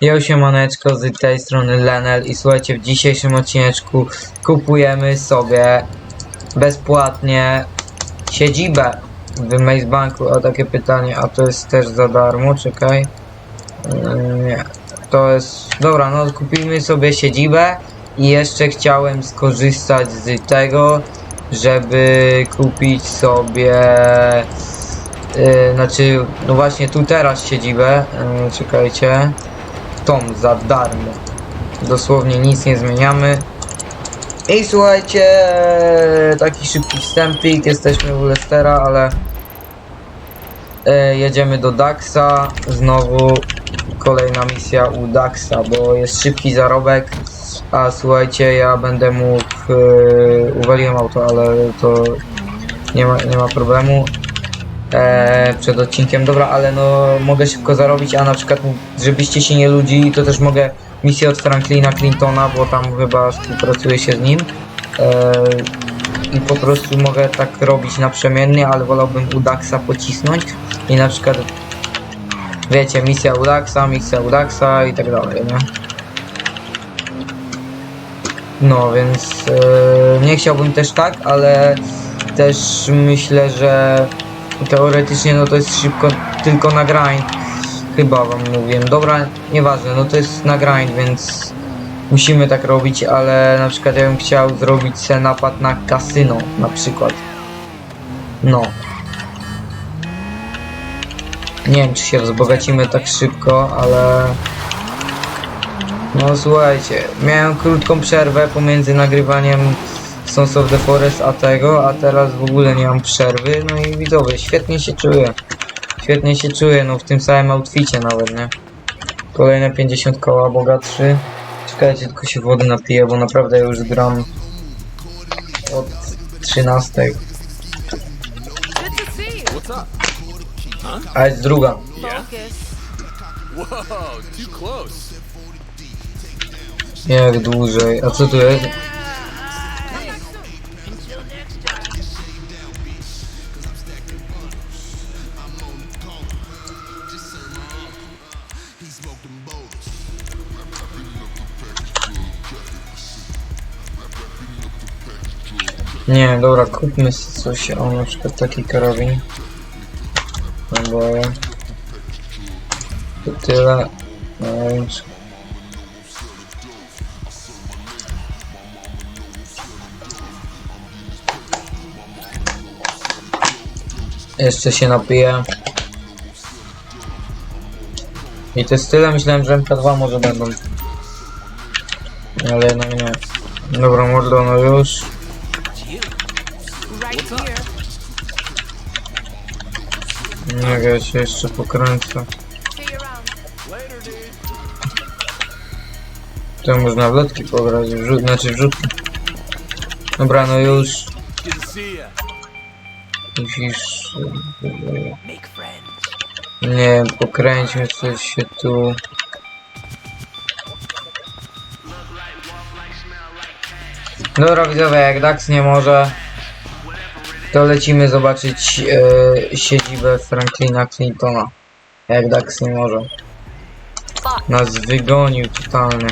Ja siemaneczko, z tej strony Lenel i słuchajcie, w dzisiejszym odcineczku kupujemy sobie bezpłatnie siedzibę w Maze Banku. O takie pytanie, a to jest też za darmo, czekaj. Yy, Nie, to jest... Dobra, no kupimy sobie siedzibę i jeszcze chciałem skorzystać z tego, żeby kupić sobie... Yy, znaczy, no właśnie tu teraz siedzibę, yy, czekajcie tą za darmo. Dosłownie nic nie zmieniamy. I słuchajcie, taki szybki wstępik, jesteśmy u Lestera, ale e, jedziemy do Daxa, znowu kolejna misja u Daxa, bo jest szybki zarobek, a słuchajcie, ja będę mógł, e, uwaliłem auto, ale to nie ma, nie ma problemu, e, przed odcinkiem. Dobra, ale no mogę szybko zarobić, a na przykład żebyście się nie ludzi, to też mogę misję od Franklina Clintona, bo tam chyba współpracuję się z nim. E, I po prostu mogę tak robić naprzemiennie, ale wolałbym u Daxa pocisnąć i na przykład wiecie, misja u Daxa, misja u Daxa i tak dalej, nie? No, więc e, nie chciałbym też tak, ale też myślę, że teoretycznie no to jest szybko tylko na grind. Chyba wam mówiłem. Dobra, nieważne, no to jest na grind, więc musimy tak robić, ale na przykład ja bym chciał zrobić se napad na kasyno na przykład. No. Nie wiem czy się wzbogacimy tak szybko, ale no słuchajcie, miałem krótką przerwę pomiędzy nagrywaniem Sons of the Forest a tego, a teraz w ogóle nie mam przerwy, no i widzowie, świetnie się czuję. Świetnie się czuję, no w tym samym outficie nawet, nie? Kolejne 50 koła bogatszy. Czekajcie, tylko się wody napiję, bo naprawdę już gram od 13. Good to see you. What's up? A jest druga. Jak dłużej. A co tu jest? Nie, dobra, kupmy coś, o na przykład taki karabin. No bo... To tyle. No więc... Jeszcze się napiję. I to jest tyle, myślałem, że MK2 może będą. Ale no nie. Dobra, mordo, no już. Nie wiem, ja się jeszcze pokręcę. To można w lotki pograć, wrzut, znaczy wrzutki. Dobra, no już. Musisz... Nie wiem, pokręćmy coś się tu. Dobra widzowie, jak Dax nie może, to lecimy zobaczyć e, siedzibę Franklina Clintona. Jak Dax nie może. Nas wygonił totalnie.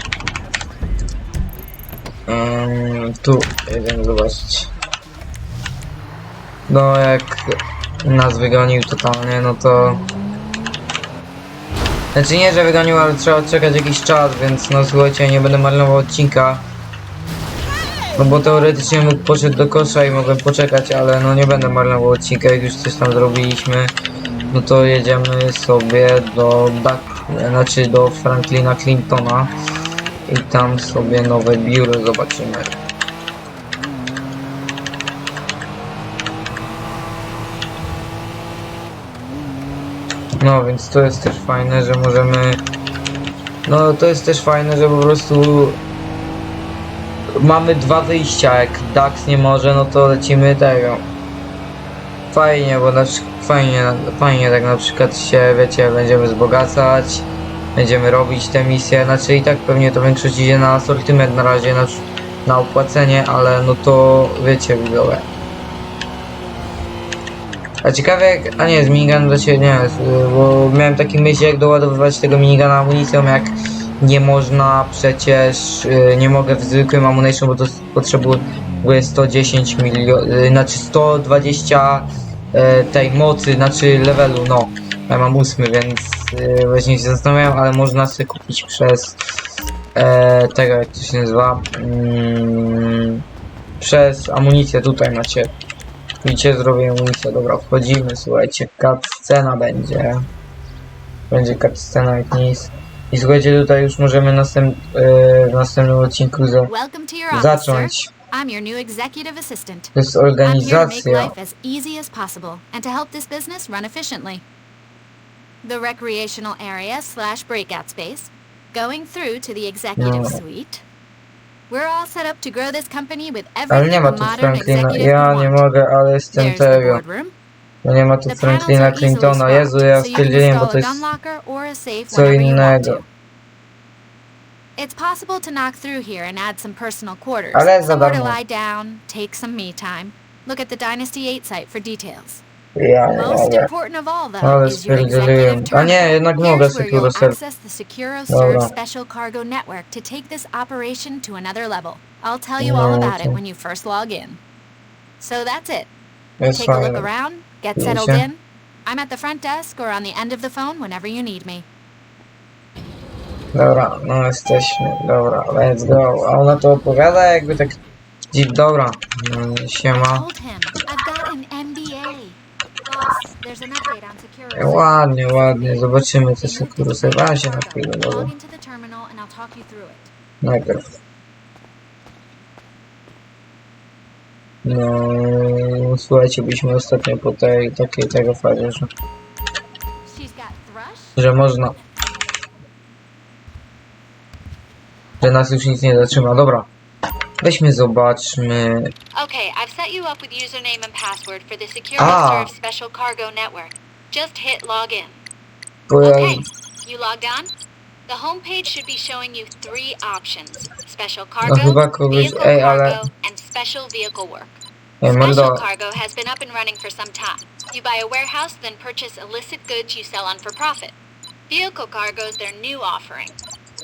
Ym, tu jedziemy zobaczyć. No jak nas wygonił totalnie, no to... Znaczy nie, że wygonił, ale trzeba odczekać jakiś czas, więc no słuchajcie, nie będę marnował odcinka. No bo teoretycznie mógł poszedł do kosza i mogłem poczekać, ale no nie będę marnował odcinka, jak już coś tam zrobiliśmy. No to jedziemy sobie do Duck, znaczy do Franklina Clintona i tam sobie nowe biuro zobaczymy. No więc to jest też fajne, że możemy. No to jest też fajne, że po prostu mamy dwa wyjścia. Jak Dax nie może, no to lecimy tego. Fajnie, bo na fajnie, fajnie tak na przykład się, wiecie, będziemy wzbogacać, będziemy robić te misje, znaczy i tak pewnie to większość idzie na asortyment na razie, na, na opłacenie, ale no to wiecie, widzowie. A ciekawe jak, a nie, z minigun do ciebie, nie, z- bo miałem taki myśl jak doładowywać tego minigana amunicją, jak nie można przecież, y, nie mogę w zwykłym Ammunition, bo to potrzebuję 110 milionów, znaczy 120 y, tej mocy, znaczy levelu, no. Ja mam ósmy, więc y, właśnie się zastanawiam, ale można sobie kupić przez e, tego, jak to się nazywa, mm, przez amunicję, tutaj macie. Widzicie, zrobię amunicję, dobra, wchodzimy, słuchajcie, scena będzie. Będzie scena jak nic. I słuchajcie, tutaj już możemy następ, e, w następnym odcinku za, zacząć. I'm your new executive assistant. To jest I'm here to make organizacja. life as easy as possible and to help this business run efficiently. The recreational area slash breakout space, going through to the executive No. suite. We're all set up to grow this company with Ale everything nie ma tu Franklina. Ja nie mogę, ale jestem There's the tego. No nie ma tu Franklina Clintona. Jezu, ja so you can stwierdziłem, bo to jest gun locker or a safe co whenever you want innego. It's possible to knock through here and add some personal quarters. Ale za somewhere to darmo. lie down, take some me time. Look at the Dynasty 8 site for details. Ja Most important of all, though, Ale is your stwierdziłem. executive A nie, terminal. jednak Here's where you'll access the SecuroServe Dobra. Special Cargo Network to take this operation to another level. I'll tell you No, all about it okay. when you first log in. So that's it. Jest Take a look fajne. around, get settled in. I'm at the front desk or on the end of the phone whenever you need me. Dobra, no jesteśmy. Dobra, let's go. A ona to opowiada jakby tak... Dziw, dobra. No, I siema. told him, I've got an MBA. Boss, there's an update on SecuroServe. Ładnie, ładnie. Zobaczymy co się kursowa się na chwilę. Dobra. Log into the terminal and I'll talk you through it. Najpierw. No, słuchajcie, byliśmy ostatnio po tej takiej tego fazie, że, że można. Że nas już nic nie zatrzyma. Dobra. Weźmy, zobaczmy. Okay, I've set you up with username and password for the Secure Ah. Serve Special Cargo Network. Just hit login. Okay, you logged on? The homepage should be showing you three options. Special cargo, chyba kogoś- ej, ale- special vehicle work. Special cargo has been up and running for some time. You buy a warehouse, then purchase illicit goods you sell on for profit. Vehicle cargo is their new offering.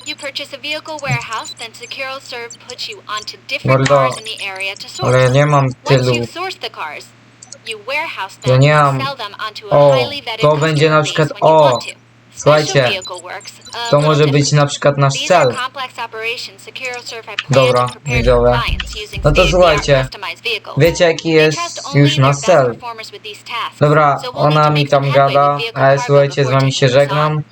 You purchase a vehicle warehouse, then SecuroServe puts you onto different cars in the area to source. ale ja nie mam Once you source the cars, you warehouse Ja them and sell them onto a highly vetted to będzie na przykład- when you o, want to. Słuchajcie, a To może być na przykład nasz cel. Dobra, widzowie. No to słuchajcie. Wiecie jaki jest już nasz cel. Dobra, ona mi tam gada, ale słuchajcie, z wami się żegnam.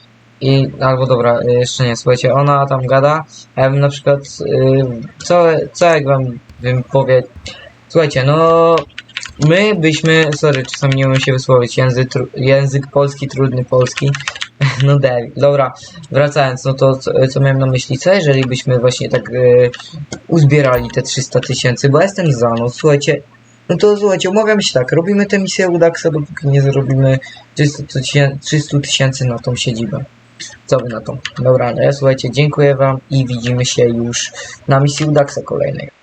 I, albo dobra, jeszcze nie, słuchajcie, ona tam gada, a ja bym na przykład, y, co, co jak wam bym powie, słuchajcie, no, my byśmy, sorry, czasami nie umiem się wysłowić, język, tru, język polski, trudny polski, no David, dobra, wracając, no to co, co miałem na myśli, co jeżeli byśmy właśnie tak y, uzbierali te 300 tysięcy, bo jestem za, no słuchajcie, no to słuchajcie, umawiamy się tak, robimy tę misję Udaxa, dopóki nie zarobimy 300 tysię- 300 tysięcy na tą siedzibę. Co wy na to? Dobra, no ja słuchajcie, dziękuję wam i widzimy się już na misji Udaxa kolejnej.